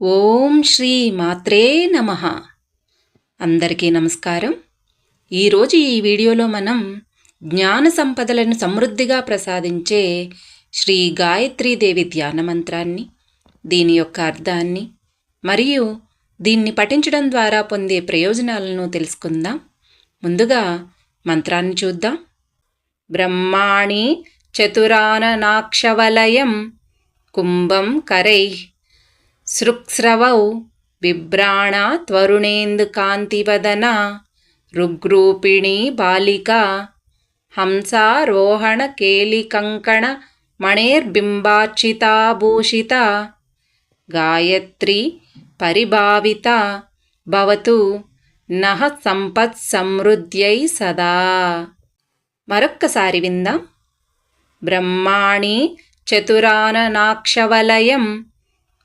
ఓం శ్రీ మాత్రే నమ. అందరికీ నమస్కారం. ఈరోజు ఈ వీడియోలో మనం జ్ఞాన సంపదలను సమృద్ధిగా ప్రసాదించే శ్రీ గాయత్రీదేవి ధ్యాన మంత్రాన్ని దీని యొక్క అర్థాన్ని మరియు దీన్ని పఠించడం ద్వారా పొందే ప్రయోజనాలను తెలుసుకుందాం. ముందుగా మంత్రాన్ని చూద్దాం. బ్రహ్మాణి చతురాననాక్షవలయం కుంభం కరై సృక్స్రవౌ బిభ్రాణ త్వరుణేందుకాంతివదన రుగ్రూపిణీ బాలికా హంసారోహణ కేలికంకణ మణేర్బింబార్చితాభూషిత గాయత్రి పరిభావిత భవతు నహ సంపత్ సమృద్ధ్యై సదా. మరొక్కసారి విందాం. బ్రహ్మాణి చతురాననాక్షవలయం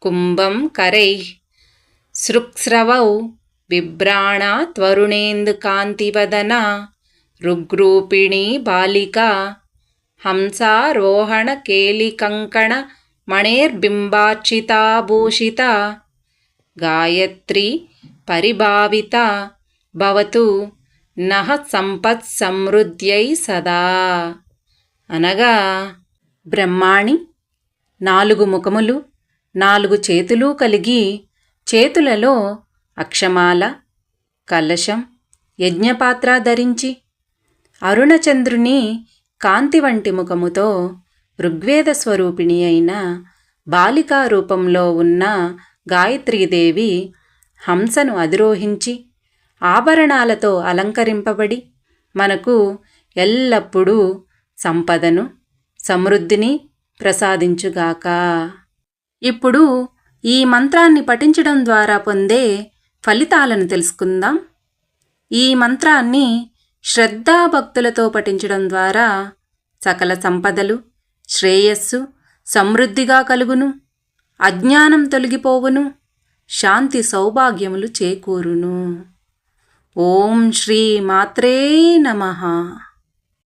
కుంభం కరై. సృక్స్రవౌ బిభ్రాణా త్వరుణేందుకాంతివదన. రుగ్రూపిణీ బాలికా. హంసారోహణ కేలికంకణ మణేర్బింబార్చితాభూషిత గాయత్రి పరిభావిత. భవతు నహ సంపత్ సమృద్ధ్యై సదా. అనగా బ్రహ్మాణి నాలుగు ముఖములు నాలుగు చేతులు కలిగి చేతులలో అక్షమాల కలశం యజ్ఞపాత్ర ధరించి అరుణచంద్రుని కాంతి వంటి ముఖముతో ఋగ్వేద స్వరూపిణి అయిన బాలికా రూపంలో ఉన్న గాయత్రీదేవి హంసను అధిరోహించి ఆభరణాలతో అలంకరింపబడి మనకు ఎల్లప్పుడూ సంపదను సమృద్ధిని ప్రసాదించుగాక. ఇప్పుడు ఈ మంత్రాన్ని పఠించడం ద్వారా పొందే ఫలితాలను తెలుసుకుందాం. ఈ మంత్రాన్ని శ్రద్ధాభక్తులతో పఠించడం ద్వారా సకల సంపదలు శ్రేయస్సు సమృద్ధిగా కలుగును అజ్ఞానం తొలగిపోవును శాంతి సౌభాగ్యములు చేకూరును. ఓం శ్రీ మాత్రే నమః.